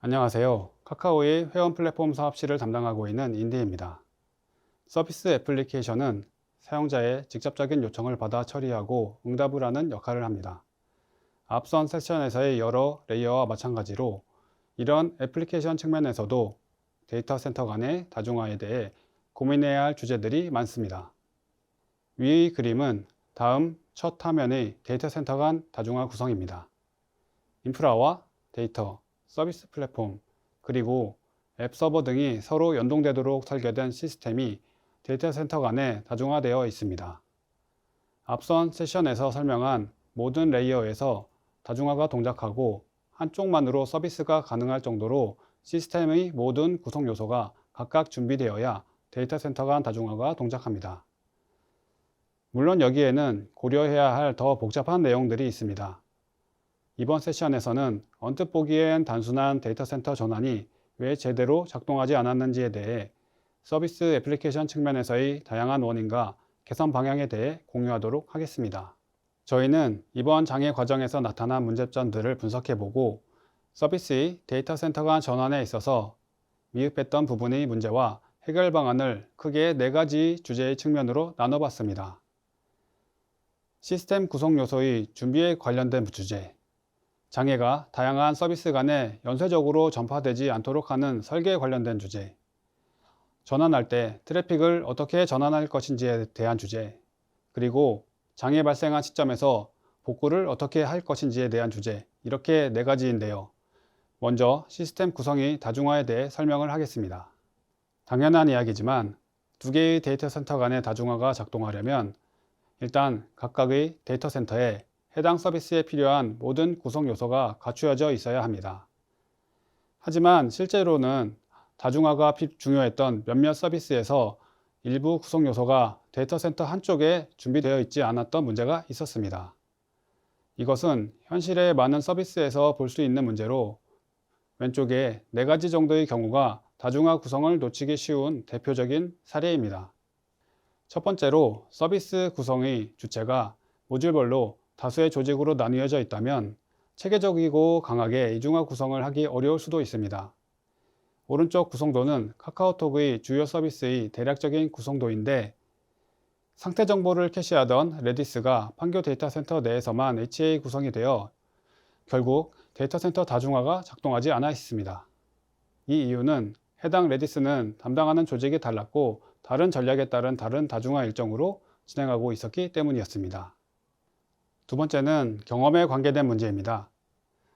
안녕하세요. 카카오의 회원 플랫폼 사업실을 담당하고 있는 인디입니다. 서비스 애플리케이션은 사용자의 직접적인 요청을 받아 처리하고 응답을 하는 역할을 합니다. 앞선 세션에서의 여러 레이어와 마찬가지로 이런 애플리케이션 측면에서도 데이터 센터 간의 다중화에 대해 고민해야 할 주제들이 많습니다. 위의 그림은 다음 첫 화면의 데이터 센터 간 다중화 구성입니다. 인프라와 데이터, 서비스 플랫폼, 그리고 앱 서버 등이 서로 연동되도록 설계된 시스템이 데이터 센터 간에 다중화되어 있습니다. 앞선 세션에서 설명한 모든 레이어에서 다중화가 동작하고 한쪽만으로 서비스가 가능할 정도로 시스템의 모든 구성 요소가 각각 준비되어야 데이터 센터 간 다중화가 동작합니다. 물론 여기에는 고려해야 할 더 복잡한 내용들이 있습니다. 이번 세션에서는 언뜻 보기엔 단순한 데이터 센터 전환이 왜 제대로 작동하지 않았는지에 대해 서비스 애플리케이션 측면에서의 다양한 원인과 개선 방향에 대해 공유하도록 하겠습니다. 저희는 이번 장애 과정에서 나타난 문제점들을 분석해보고 서비스의 데이터 센터 간 전환에 있어서 미흡했던 부분의 문제와 해결 방안을 크게 네 가지 주제의 측면으로 나눠봤습니다. 시스템 구성 요소의 준비에 관련된 주제, 장애가 다양한 서비스 간에 연쇄적으로 전파되지 않도록 하는 설계에 관련된 주제, 전환할 때 트래픽을 어떻게 전환할 것인지에 대한 주제, 그리고 장애 발생한 시점에서 복구를 어떻게 할 것인지에 대한 주제, 이렇게 네 가지인데요. 먼저 시스템 구성이 다중화에 대해 설명을 하겠습니다. 당연한 이야기지만 두 개의 데이터 센터 간의 다중화가 작동하려면 일단 각각의 데이터 센터에 해당 서비스에 필요한 모든 구성 요소가 갖추어져 있어야 합니다. 하지만 실제로는 다중화가 중요했던 몇몇 서비스에서 일부 구성 요소가 데이터 센터 한쪽에 준비되어 있지 않았던 문제가 있었습니다. 이것은 현실의 많은 서비스에서 볼 수 있는 문제로 왼쪽에 네 가지 정도의 경우가 다중화 구성을 놓치기 쉬운 대표적인 사례입니다. 첫 번째로 서비스 구성의 주체가 모듈별로 다수의 조직으로 나뉘어져 있다면 체계적이고 강하게 이중화 구성을 하기 어려울 수도 있습니다. 오른쪽 구성도는 카카오톡의 주요 서비스의 대략적인 구성도인데 상태 정보를 캐시하던 레디스가 판교 데이터 센터 내에서만 HA 구성이 되어 결국 데이터 센터 다중화가 작동하지 않아 있습니다. 이 이유는 해당 레디스는 담당하는 조직이 달랐고 다른 전략에 따른 다른 다중화 일정으로 진행하고 있었기 때문이었습니다. 두 번째는 경험에 관계된 문제입니다.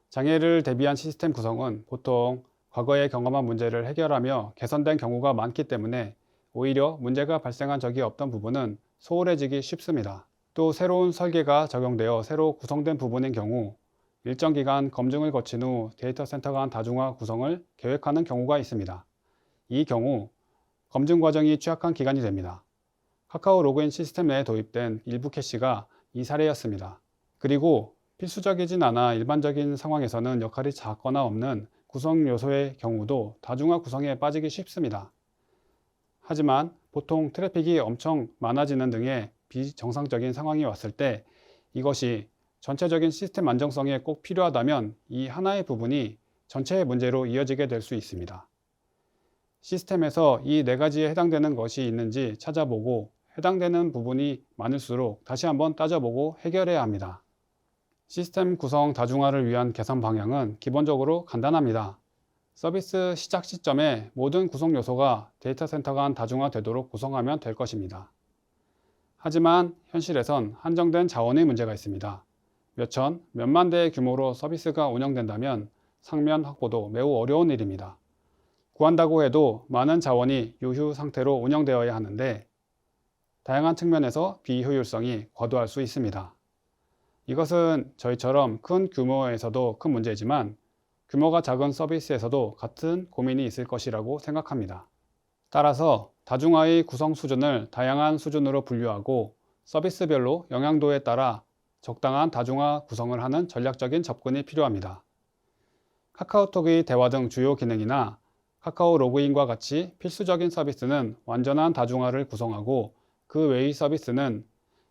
장애를 대비한 시스템 구성은 보통 과거에 경험한 문제를 해결하며 개선된 경우가 많기 때문에 오히려 문제가 발생한 적이 없던 부분은 소홀해지기 쉽습니다. 또 새로운 설계가 적용되어 새로 구성된 부분인 경우 일정 기간 검증을 거친 후 데이터 센터 간 다중화 구성을 계획하는 경우가 있습니다. 이 경우 검증 과정이 취약한 기간이 됩니다. 카카오 로그인 시스템 내에 도입된 일부 캐시가 이 사례였습니다. 그리고 필수적이진 않아 일반적인 상황에서는 역할이 작거나 없는 구성 요소의 경우도 다중화 구성에 빠지기 쉽습니다. 하지만 보통 트래픽이 엄청 많아지는 등의 비정상적인 상황이 왔을 때 이것이 전체적인 시스템 안정성에 꼭 필요하다면 이 하나의 부분이 전체의 문제로 이어지게 될 수 있습니다. 시스템에서 이 네 가지에 해당되는 것이 있는지 찾아보고 해당되는 부분이 많을수록 다시 한번 따져보고 해결해야 합니다. 시스템 구성 다중화를 위한 개선 방향은 기본적으로 간단합니다. 서비스 시작 시점에 모든 구성 요소가 데이터 센터 간 다중화되도록 구성하면 될 것입니다. 하지만 현실에선 한정된 자원의 문제가 있습니다. 몇천, 몇만 대의 규모로 서비스가 운영된다면 상면 확보도 매우 어려운 일입니다. 구한다고 해도 많은 자원이 유휴 상태로 운영되어야 하는데 다양한 측면에서 비효율성이 과도할 수 있습니다. 이것은 저희처럼 큰 규모에서도 큰 문제지만 규모가 작은 서비스에서도 같은 고민이 있을 것이라고 생각합니다. 따라서 다중화의 구성 수준을 다양한 수준으로 분류하고 서비스별로 영향도에 따라 적당한 다중화 구성을 하는 전략적인 접근이 필요합니다. 카카오톡의 대화 등 주요 기능이나 카카오 로그인과 같이 필수적인 서비스는 완전한 다중화를 구성하고 그 외의 서비스는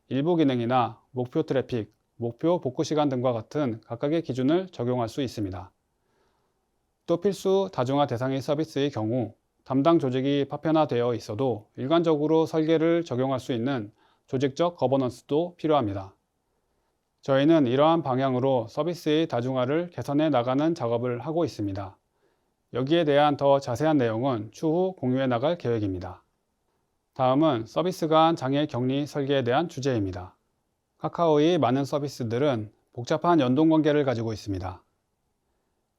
일부 기능이나 목표 트래픽, 목표 복구 시간 등과 같은 각각의 기준을 적용할 수 있습니다. 또 필수 다중화 대상의 서비스의 경우 담당 조직이 파편화되어 있어도 일관적으로 설계를 적용할 수 있는 조직적 거버넌스도 필요합니다. 저희는 이러한 방향으로 서비스의 다중화를 개선해 나가는 작업을 하고 있습니다. 여기에 대한 더 자세한 내용은 추후 공유해 나갈 계획입니다. 다음은 서비스 간 장애 격리 설계에 대한 주제입니다. 카카오의 많은 서비스들은 복잡한 연동 관계를 가지고 있습니다.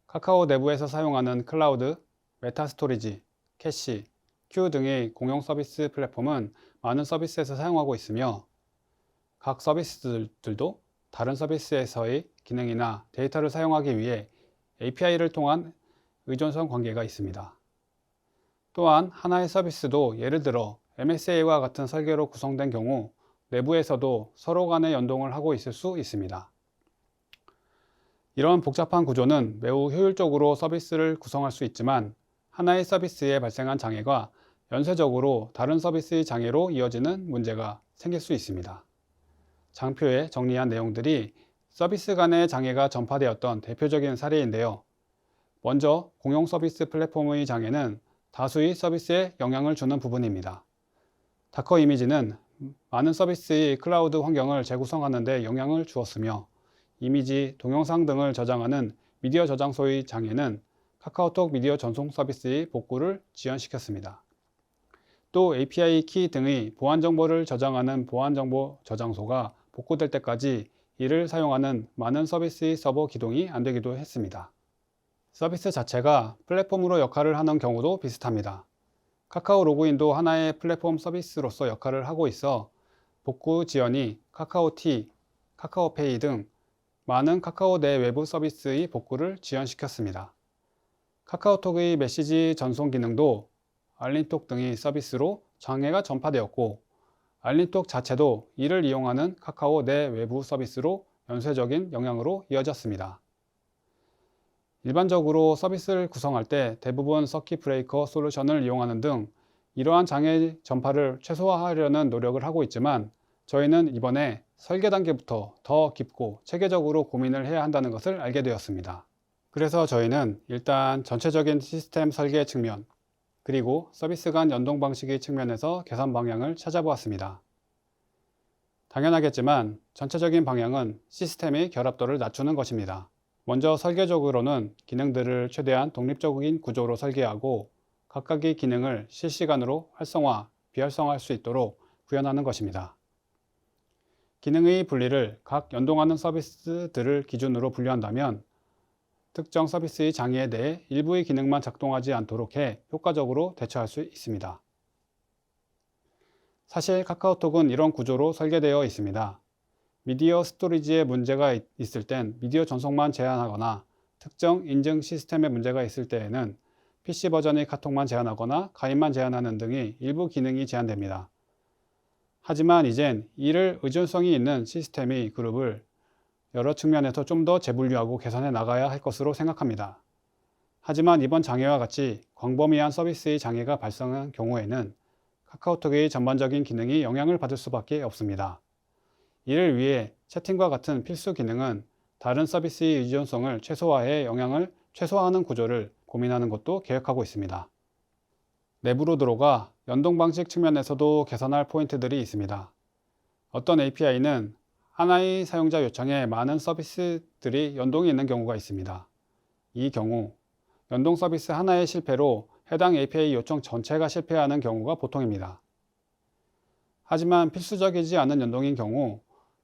카카오 내부에서 사용하는 클라우드, 메타 스토리지, 캐시, 큐 등의 공용 서비스 플랫폼은 많은 서비스에서 사용하고 있으며 각 서비스들도 다른 서비스에서의 기능이나 데이터를 사용하기 위해 API를 통한 의존성 관계가 있습니다. 또한 하나의 서비스도 예를 들어 MSA와 같은 설계로 구성된 경우 내부에서도 서로 간의 연동을 하고 있을 수 있습니다. 이런 복잡한 구조는 매우 효율적으로 서비스를 구성할 수 있지만 하나의 서비스에 발생한 장애가 연쇄적으로 다른 서비스의 장애로 이어지는 문제가 생길 수 있습니다. 장표에 정리한 내용들이 서비스 간의 장애가 전파되었던 대표적인 사례인데요. 먼저 공용 서비스 플랫폼의 장애는 다수의 서비스에 영향을 주는 부분입니다. 다커 이미지는 많은 서비스의 클라우드 환경을 재구성하는 데 영향을 주었으며 이미지, 동영상 등을 저장하는 미디어 저장소의 장애는 카카오톡 미디어 전송 서비스의 복구를 지연시켰습니다. 또 API 키 등의 보안 정보를 저장하는 보안 정보 저장소가 복구될 때까지 이를 사용하는 많은 서비스의 서버 기동이 안 되기도 했습니다. 서비스 자체가 플랫폼으로 역할을 하는 경우도 비슷합니다. 카카오 로그인도 하나의 플랫폼 서비스로서 역할을 하고 있어 복구 지연이 카카오티, 카카오페이 등 많은 카카오 내 외부 서비스의 복구를 지연시켰습니다. 카카오톡의 메시지 전송 기능도 알림톡 등의 서비스로 장애가 전파되었고 알림톡 자체도 이를 이용하는 카카오 내 외부 서비스로 연쇄적인 영향으로 이어졌습니다. 일반적으로 서비스를 구성할 때 대부분 서킷 브레이커 솔루션을 이용하는 등 이러한 장애 전파를 최소화하려는 노력을 하고 있지만 저희는 이번에 설계 단계부터 더 깊고 체계적으로 고민을 해야 한다는 것을 알게 되었습니다. 그래서 저희는 일단 전체적인 시스템 설계 측면, 그리고 서비스 간 연동 방식의 측면에서 개선 방향을 찾아보았습니다. 당연하겠지만 전체적인 방향은 시스템의 결합도를 낮추는 것입니다. 먼저 설계적으로는 기능들을 최대한 독립적인 구조로 설계하고 각각의 기능을 실시간으로 활성화, 비활성화할 수 있도록 구현하는 것입니다. 기능의 분리를 각 연동하는 서비스들을 기준으로 분류한다면 특정 서비스의 장애에 대해 일부의 기능만 작동하지 않도록 해 효과적으로 대처할 수 있습니다. 사실 카카오톡은 이런 구조로 설계되어 있습니다. 미디어 스토리지에 문제가 있을 땐 미디어 전송만 제한하거나 특정 인증 시스템에 문제가 있을 때에는 PC 버전의 카톡만 제한하거나 가입만 제한하는 등의 일부 기능이 제한됩니다. 하지만 이젠 이를 의존성이 있는 시스템의 그룹을 여러 측면에서 좀 더 재분류하고 개선해 나가야 할 것으로 생각합니다. 하지만 이번 장애와 같이 광범위한 서비스의 장애가 발생한 경우에는 카카오톡의 전반적인 기능이 영향을 받을 수밖에 없습니다. 이를 위해 채팅과 같은 필수 기능은 다른 서비스의 의존성을 최소화해 영향을 최소화하는 구조를 고민하는 것도 계획하고 있습니다. 내부로 들어가 연동 방식 측면에서도 개선할 포인트들이 있습니다. 어떤 API는 하나의 사용자 요청에 많은 서비스들이 연동이 있는 경우가 있습니다. 이 경우 연동 서비스 하나의 실패로 해당 API 요청 전체가 실패하는 경우가 보통입니다. 하지만 필수적이지 않은 연동인 경우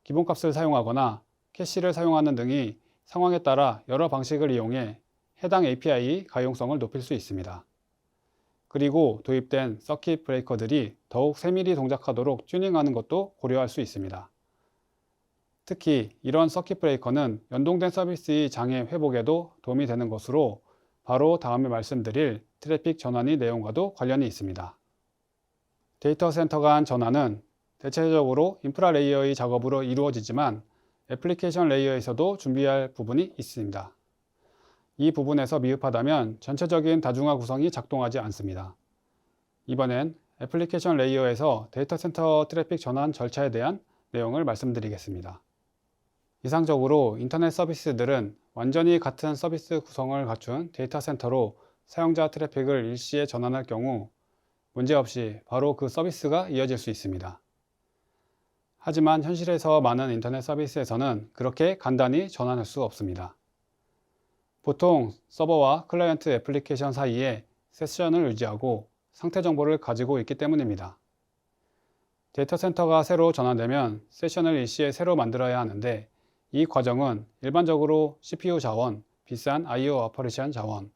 기본값을 사용하거나 캐시를 사용하는 등이 상황에 따라 여러 방식을 이용해 해당 API 가용성을 높일 수 있습니다. 그리고 도입된 서킷 브레이커들이 더욱 세밀히 동작하도록 튜닝하는 것도 고려할 수 있습니다. 특히 이런 서킷 브레이커는 연동된 서비스의 장애 회복에도 도움이 되는 것으로 바로 다음에 말씀드릴 트래픽 전환의 내용과도 관련이 있습니다. 데이터 센터 간 전환은 대체적으로 인프라 레이어의 작업으로 이루어지지만 애플리케이션 레이어에서도 준비할 부분이 있습니다. 이 부분에서 미흡하다면 전체적인 다중화 구성이 작동하지 않습니다. 이번엔 애플리케이션 레이어에서 데이터 센터 트래픽 전환 절차에 대한 내용을 말씀드리겠습니다. 이상적으로 인터넷 서비스들은 완전히 같은 서비스 구성을 갖춘 데이터 센터로 사용자 트래픽을 일시에 전환할 경우 문제없이 바로 그 서비스가 이어질 수 있습니다. 하지만 현실에서 많은 인터넷 서비스에서는 그렇게 간단히 전환할 수 없습니다. 보통 서버와 클라이언트 애플리케이션 사이에 세션을 유지하고 상태 정보를 가지고 있기 때문입니다. 데이터 센터가 새로 전환되면 세션을 일시에 새로 만들어야 하는데 이 과정은 일반적으로 CPU 자원, 비싼 I/O 오퍼레이션 자원,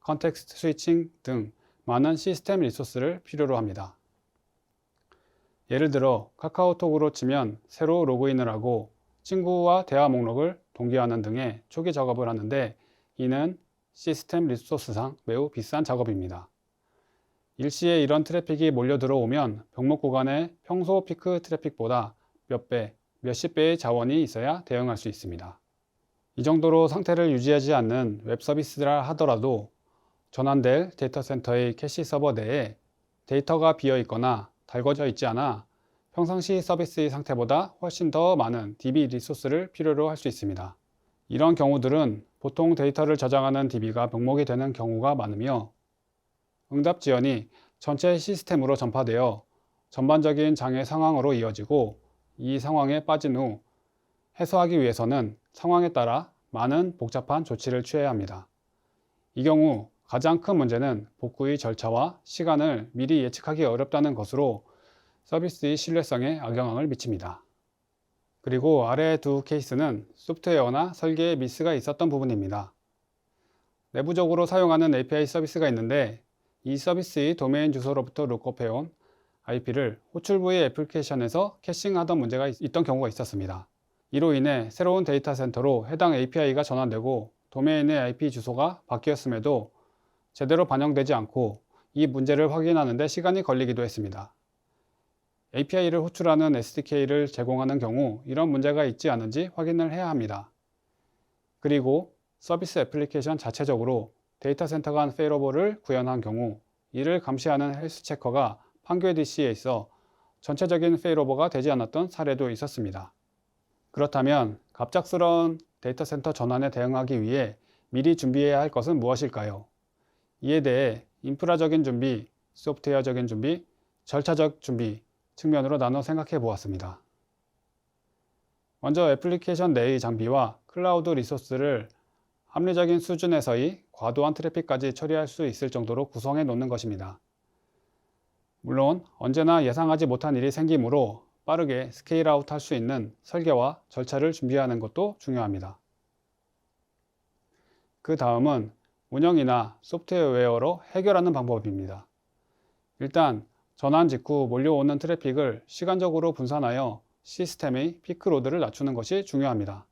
컨텍스트 스위칭 등 많은 시스템 리소스를 필요로 합니다. 예를 들어 카카오톡으로 치면 새로 로그인을 하고 친구와 대화 목록을 동기화하는 등의 초기 작업을 하는데 이는 시스템 리소스상 매우 비싼 작업입니다. 일시에 이런 트래픽이 몰려 들어오면 병목 구간의 평소 피크 트래픽보다 몇 배, 몇십 배의 자원이 있어야 대응할 수 있습니다. 이 정도로 상태를 유지하지 않는 웹 서비스라 하더라도 전환될 데이터 센터의 캐시 서버 내에 데이터가 비어 있거나 달궈져 있지 않아 평상시 서비스의 상태보다 훨씬 더 많은 DB 리소스를 필요로 할 수 있습니다. 이런 경우들은 보통 데이터를 저장하는 DB가 병목이 되는 경우가 많으며 응답 지연이 전체 시스템으로 전파되어 전반적인 장애 상황으로 이어지고 이 상황에 빠진 후 해소하기 위해서는 상황에 따라 많은 복잡한 조치를 취해야 합니다. 이 경우 가장 큰 문제는 복구의 절차와 시간을 미리 예측하기 어렵다는 것으로 서비스의 신뢰성에 악영향을 미칩니다. 그리고 아래 두 케이스는 소프트웨어나 설계에 미스가 있었던 부분입니다. 내부적으로 사용하는 API 서비스가 있는데 이 서비스의 도메인 주소로부터 룩업해온 IP를 호출부의 애플리케이션에서 캐싱하던 문제가 있던 경우가 있었습니다. 이로 인해 새로운 데이터 센터로 해당 API가 전환되고 도메인의 IP 주소가 바뀌었음에도 제대로 반영되지 않고 이 문제를 확인하는 데 시간이 걸리기도 했습니다. API를 호출하는 SDK를 제공하는 경우 이런 문제가 있지 않은지 확인을 해야 합니다. 그리고 서비스 애플리케이션 자체적으로 데이터 센터 간 페일러블을 구현한 경우 이를 감시하는 헬스 체커가 판교 DC에 있어 전체적인 페일오버가 되지 않았던 사례도 있었습니다. 그렇다면 갑작스러운 데이터 센터 전환에 대응하기 위해 미리 준비해야 할 것은 무엇일까요? 이에 대해 인프라적인 준비, 소프트웨어적인 준비, 절차적 준비 측면으로 나눠 생각해 보았습니다. 먼저 애플리케이션 내의 장비와 클라우드 리소스를 합리적인 수준에서의 과도한 트래픽까지 처리할 수 있을 정도로 구성해 놓는 것입니다. 물론 언제나 예상하지 못한 일이 생기므로 빠르게 스케일 아웃 할 수 있는 설계와 절차를 준비하는 것도 중요합니다. 그 다음은 운영이나 소프트웨어로 해결하는 방법입니다. 일단 전환 직후 몰려오는 트래픽을 시간적으로 분산하여 시스템의 피크로드를 낮추는 것이 중요합니다.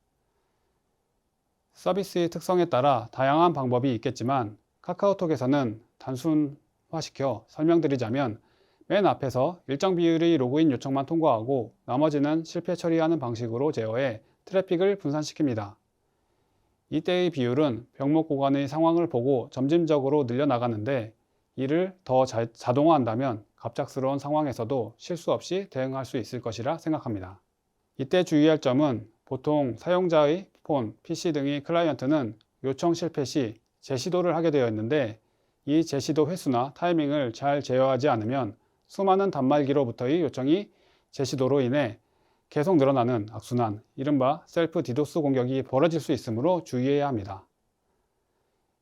서비스의 특성에 따라 다양한 방법이 있겠지만 카카오톡에서는 단순화시켜 설명드리자면 맨 앞에서 일정 비율의 로그인 요청만 통과하고 나머지는 실패 처리하는 방식으로 제어해 트래픽을 분산시킵니다. 이때의 비율은 병목 구간의 상황을 보고 점진적으로 늘려나가는데 이를 더 자, 자동화한다면 갑작스러운 상황에서도 실수 없이 대응할 수 있을 것이라 생각합니다. 이때 주의할 점은 보통 사용자의 폰, PC 등의 클라이언트는 요청 실패 시 재시도를 하게 되어 있는데 이 재시도 횟수나 타이밍을 잘 제어하지 않으면 수많은 단말기로부터의 요청이 재시도로 인해 계속 늘어나는 악순환, 이른바 셀프 디도스 공격이 벌어질 수 있으므로 주의해야 합니다.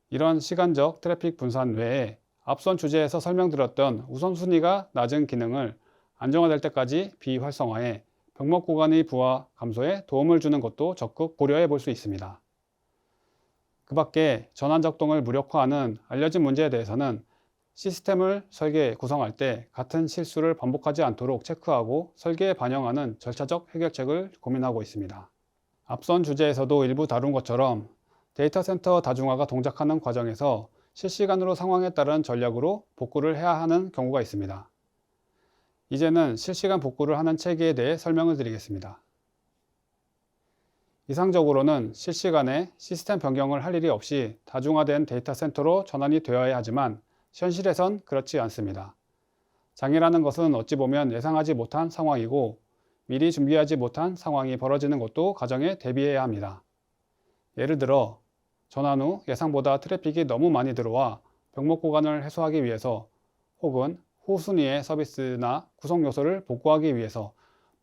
이런 시간적 트래픽 분산 외에 앞선 주제에서 설명드렸던 우선순위가 낮은 기능을 안정화될 때까지 비활성화해 병목 구간의 부하 감소에 도움을 주는 것도 적극 고려해 볼 수 있습니다. 그 밖에 전환 작동을 무력화하는 알려진 문제에 대해서는 시스템을 설계, 구성할 때 같은 실수를 반복하지 않도록 체크하고 설계에 반영하는 절차적 해결책을 고민하고 있습니다. 앞선 주제에서도 일부 다룬 것처럼 데이터 센터 다중화가 동작하는 과정에서 실시간으로 상황에 따른 전략으로 복구를 해야 하는 경우가 있습니다. 이제는 실시간 복구를 하는 체계에 대해 설명을 드리겠습니다. 이상적으로는 실시간에 시스템 변경을 할 일이 없이 다중화된 데이터 센터로 전환이 되어야 하지만 현실에선 그렇지 않습니다. 장애라는 것은 어찌 보면 예상하지 못한 상황이고 미리 준비하지 못한 상황이 벌어지는 것도 가정에 대비해야 합니다. 예를 들어 전환 후 예상보다 트래픽이 너무 많이 들어와 병목 구간을 해소하기 위해서 혹은 후순위의 서비스나 구성 요소를 복구하기 위해서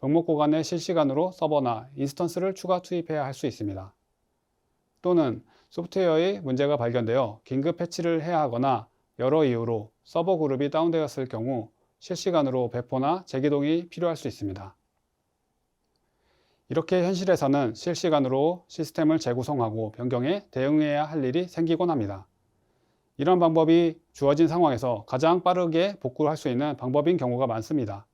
병목 구간에 실시간으로 서버나 인스턴스를 추가 투입해야 할 수 있습니다. 또는 소프트웨어의 문제가 발견되어 긴급 패치를 해야 하거나 여러 이유로 서버 그룹이 다운되었을 경우 실시간으로 배포나 재기동이 필요할 수 있습니다. 이렇게 현실에서는 실시간으로 시스템을 재구성하고 변경에 대응해야 할 일이 생기곤 합니다. 이런 방법이 주어진 상황에서 가장 빠르게 복구를 할수 있는 방법인 경우가 많습니다.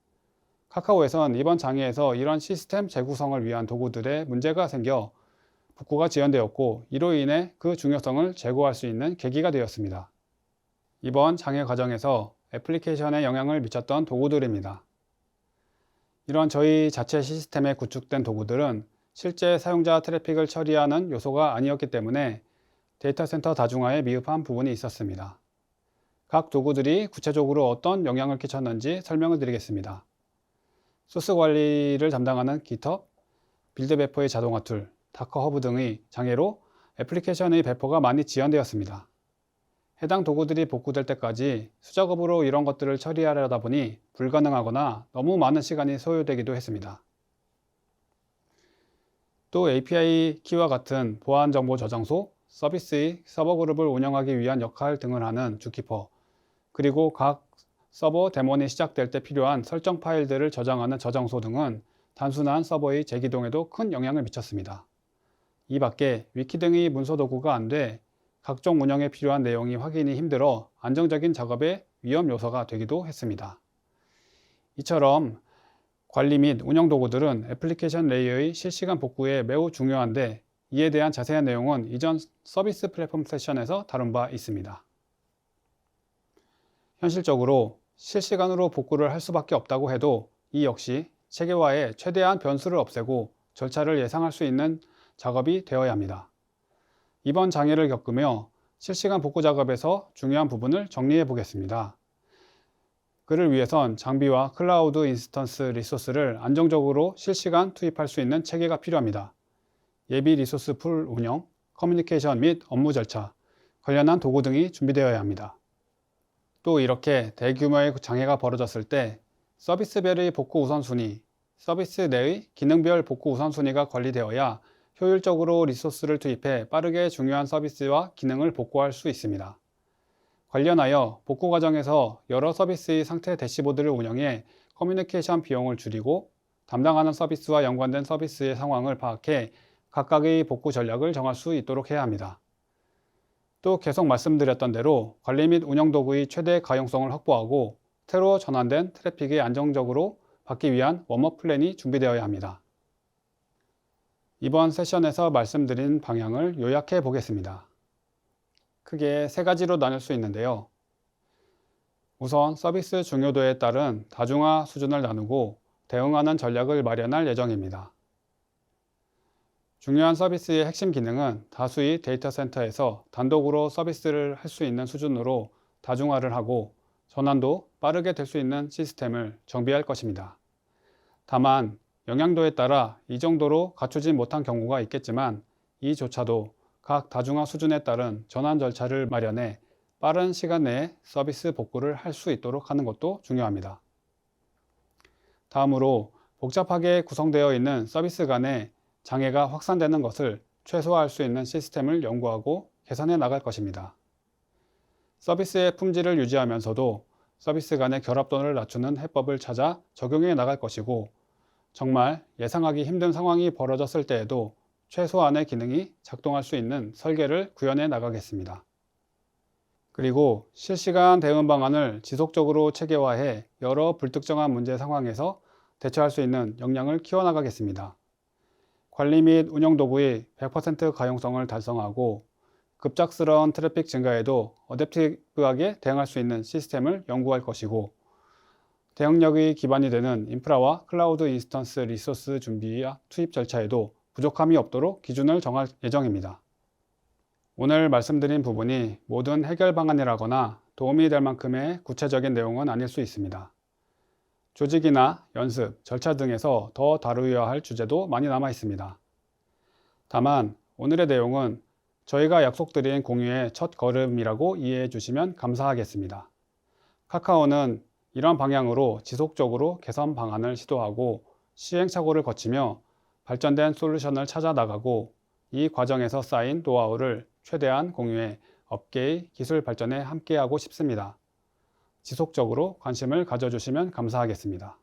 카카오에선 이번 장애에서 이런 시스템 재구성을 위한 도구들에 문제가 생겨 복구가 지연되었고 이로 인해 그 중요성을 제고할 수 있는 계기가 되었습니다. 이번 장애 과정에서 애플리케이션에 영향을 미쳤던 도구들입니다. 이런 저희 자체 시스템에 구축된 도구들은 실제 사용자 트래픽을 처리하는 요소가 아니었기 때문에 데이터 센터 다중화에 미흡한 부분이 있었습니다. 각 도구들이 구체적으로 어떤 영향을 끼쳤는지 설명을 드리겠습니다. 소스 관리를 담당하는 GitHub, 빌드 배포의 자동화 툴, 다커 허브 등의 장애로 애플리케이션의 배포가 많이 지연되었습니다. 해당 도구들이 복구될 때까지 수작업으로 이런 것들을 처리하려다 보니 불가능하거나 너무 많은 시간이 소요되기도 했습니다. 또 API 키와 같은 보안 정보 저장소, 서비스의 서버 그룹을 운영하기 위한 역할 등을 하는 주키퍼, 그리고 각 서버 데몬이 시작될 때 필요한 설정 파일들을 저장하는 저장소 등은 단순한 서버의 재기동에도 큰 영향을 미쳤습니다. 이 밖에 위키 등의 문서 도구가 안 돼 각종 운영에 필요한 내용이 확인이 힘들어 안정적인 작업의 위험 요소가 되기도 했습니다. 이처럼 관리 및 운영 도구들은 애플리케이션 레이어의 실시간 복구에 매우 중요한데 이에 대한 자세한 내용은 이전 서비스 플랫폼 세션에서 다룬 바 있습니다. 현실적으로 실시간으로 복구를 할 수밖에 없다고 해도 이 역시 체계화에 최대한 변수를 없애고 절차를 예상할 수 있는 작업이 되어야 합니다. 이번 장애를 겪으며 실시간 복구 작업에서 중요한 부분을 정리해 보겠습니다. 그를 위해선 장비와 클라우드 인스턴스 리소스를 안정적으로 실시간 투입할 수 있는 체계가 필요합니다. 예비 리소스 풀 운영, 커뮤니케이션 및 업무 절차, 관련한 도구 등이 준비되어야 합니다. 또 이렇게 대규모의 장애가 벌어졌을 때 서비스별의 복구 우선순위, 서비스 내의 기능별 복구 우선순위가 관리되어야 효율적으로 리소스를 투입해 빠르게 중요한 서비스와 기능을 복구할 수 있습니다. 관련하여 복구 과정에서 여러 서비스의 상태 대시보드를 운영해 커뮤니케이션 비용을 줄이고 담당하는 서비스와 연관된 서비스의 상황을 파악해 각각의 복구 전략을 정할 수 있도록 해야 합니다. 또 계속 말씀드렸던 대로 관리 및 운영 도구의 최대 가용성을 확보하고 새로 전환된 트래픽이 안정적으로 받기 위한 웜업 플랜이 준비되어야 합니다. 이번 세션에서 말씀드린 방향을 요약해 보겠습니다. 크게 세 가지로 나눌 수 있는데요. 우선 서비스 중요도에 따른 다중화 수준을 나누고 대응하는 전략을 마련할 예정입니다. 중요한 서비스의 핵심 기능은 다수의 데이터 센터에서 단독으로 서비스를 할 수 있는 수준으로 다중화를 하고 전환도 빠르게 될 수 있는 시스템을 정비할 것입니다. 다만 영향도에 따라 이 정도로 갖추지 못한 경우가 있겠지만 이조차도 각 다중화 수준에 따른 전환 절차를 마련해 빠른 시간 내에 서비스 복구를 할 수 있도록 하는 것도 중요합니다. 다음으로 복잡하게 구성되어 있는 서비스 간의 장애가 확산되는 것을 최소화할 수 있는 시스템을 연구하고 개선해 나갈 것입니다. 서비스의 품질을 유지하면서도 서비스 간의 결합도를 낮추는 해법을 찾아 적용해 나갈 것이고 정말 예상하기 힘든 상황이 벌어졌을 때에도 최소한의 기능이 작동할 수 있는 설계를 구현해 나가겠습니다. 그리고 실시간 대응 방안을 지속적으로 체계화해 여러 불특정한 문제 상황에서 대처할 수 있는 역량을 키워나가겠습니다. 관리 및 운영 도구의 100% 가용성을 달성하고 급작스러운 트래픽 증가에도 어댑티브하게 대응할 수 있는 시스템을 연구할 것이고 대응력의 기반이 되는 인프라와 클라우드 인스턴스 리소스 준비와 투입 절차에도 부족함이 없도록 기준을 정할 예정입니다. 오늘 말씀드린 부분이 모든 해결 방안이라거나 도움이 될 만큼의 구체적인 내용은 아닐 수 있습니다. 조직이나 연습, 절차 등에서 더 다루어야 할 주제도 많이 남아 있습니다. 다만 오늘의 내용은 저희가 약속드린 공유의 첫 걸음이라고 이해해 주시면 감사하겠습니다. 카카오는 이런 방향으로 지속적으로 개선 방안을 시도하고 시행착오를 거치며 발전된 솔루션을 찾아 나가고 이 과정에서 쌓인 노하우를 최대한 공유해 업계의 기술 발전에 함께하고 싶습니다. 지속적으로 관심을 가져주시면 감사하겠습니다.